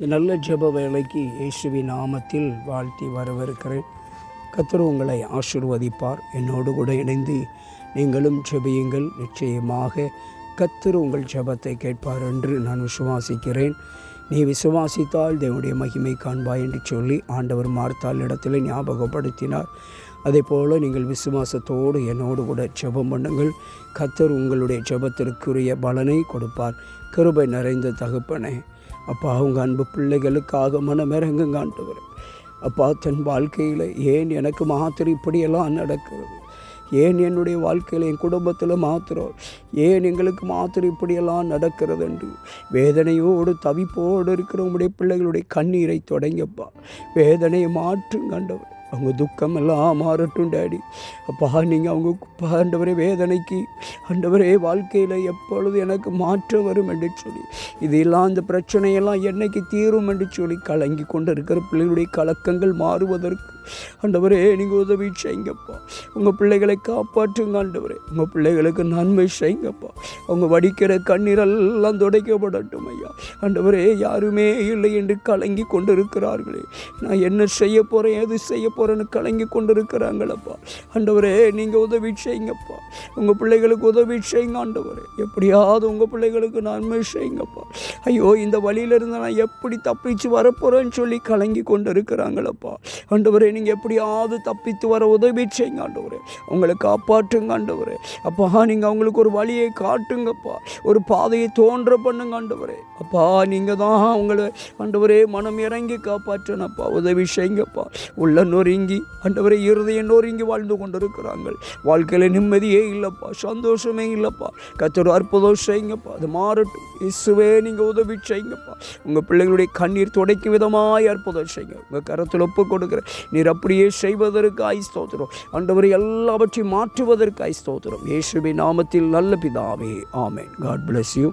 இந்த நல்ல ஜெப வேலைக்கு இயேசுவின் நாமத்தில் வாழ்த்தி வரவிருக்கிறேன் கத்தர் உங்களை ஆசிர்வதிப்பார். என்னோடு கூட இணைந்து நீங்களும் ஜெபியுங்கள். நிச்சயமாக கத்தர் உங்கள் ஜெபத்தை கேட்பார் என்று நான் விசுவாசிக்கிறேன். நீ விசுவாசித்தால் தேவனுடைய மகிமை காண்பாய் என்று சொல்லி ஆண்டவர் மார்த்தால் இடத்தில் ஞாபகப்படுத்தினார். அதே போல் நீங்கள் விசுவாசத்தோடு என்னோடு கூட ஜெபம் பண்ணுங்கள். கத்தர் உங்களுடைய ஜெபத்திற்குரிய பலனை கொடுப்பார். கிருபை நிறைந்த தகப்பனே அப்பா அவங்க அன்பு பிள்ளைகளுக்காக மனமிறங்குங்க ஆண்டவர் அப்பா தன் வாழ்க்கையில் ஏன் எனக்கு மாத்திரம் இப்படியெல்லாம் நடக்கிறது? ஏன் என்னுடைய வாழ்க்கையில் என் குடும்பத்தில் மாத்திரம்? ஏன் எங்களுக்கு மாத்திரம் இப்படியெல்லாம் நடக்கிறது என்று? வேதனையோடு தவிப்போடு இருக்கிற உங்களுடைய பிள்ளைகளுடைய கண்ணீரை தொடங்கப்பா வேதனையை மாற்றும் கண்டவர். அவங்க துக்கம் எல்லாம் மாறட்டும் டேடி. அப்பா நீங்கள் அவங்க ஆண்டவரே வேதனைக்கு ஆண்டவரே வாழ்க்கையில் எப்பொழுது எனக்கு மாற்றம் வரும் என்று சொல்லி இதெல்லாம் இந்த பிரச்சனையெல்லாம் என்னைக்கு தீரும் என்று சொல்லி கலங்கி கொண்டு இருக்கிற பிள்ளைகளுடைய கலக்கங்கள் மாறுவதற்கு ஆண்டவரே நீங்கள் உதவி செய்யுங்கப்பா. உங்கள் பிள்ளைகளை காப்பாற்றுங்க ஆண்டவரே. உங்கள் பிள்ளைகளுக்கு நன்மை செய்யுங்கப்பா. அவங்க வடிக்கிற கண்ணீரெல்லாம் துடைக்கப்படட்டும். ஆண்டவரே யாருமே இல்லை என்று கலங்கி கொண்டிருக்கிறார்களே. நான் என்ன செய்ய போகிறேன் எது செய்ய போகிறேன்னு கலங்கி கொண்டு இருக்கிறாங்களப்பா ஆண்டவரே நீங்கள் உதவி செய்யுங்கப்பா. உங்கள் பிள்ளைகளுக்கு உதவி செய்யுங்க ஆண்டவரே. எப்படியாவது உங்கள் பிள்ளைகளுக்கு நன்மை செய்யுங்கப்பா. ஐயோ இந்த வழியிலிருந்து நான் எப்படி தப்பிச்சு வரப்போகிறேன்னு சொல்லி கலங்கி கொண்டு இருக்கிறாங்களப்பா ஆண்டவரே நீங்கள் எப்படியாவது தப்பித்து வர உதவி செய்யுங்க ஆண்டவரே. உங்களை காப்பாற்றுங்க ஆண்டவரே. அப்பா நீங்கள் அவங்களுக்கு ஒரு வழியை காட்டுங்கப்பா. ஒரு பாதையை தோன்ற பண்ணுங்க ஆண்டவரே. அப்பா நீங்கள் தான் அவங்கள ஆண்டவரே மனம் இறங்கி காப்பாற்றணப்பா உதவி செய்யுங்கப்பா. உள்ள நொறுங்கி ஆண்டவரே இருதயம் நொறுங்கி வாழ்ந்து கொண்டிருக்கிறாங்க வாழ்க்கையில் நிம்மதியே இல்லைப்பா சந்தோஷமே இல்லைப்பா. கத்தோட அற்புதம் செய்யுங்கப்பா அது மாறட்டும். இசுவே நீங்கள் உதவி செய்யுங்கப்பா. உங்கள் பிள்ளைகளுடைய கண்ணீர் துடைக்கும் விதமாய் அற்புதம் செய்யுங்க. உங்கள் கரத்தில் ஒப்பு கொடுக்குற நீர் அப்படியே செய்வதற்கு ஐஸ்தோத்திரம் ஆண்டவரை எல்லாவற்றையும் மாற்றுவதற்கு ஐஸ்தோத்திரம் இயேசுவின் நாமத்தில் நல்ல பிதாவே ஆமேன். God bless you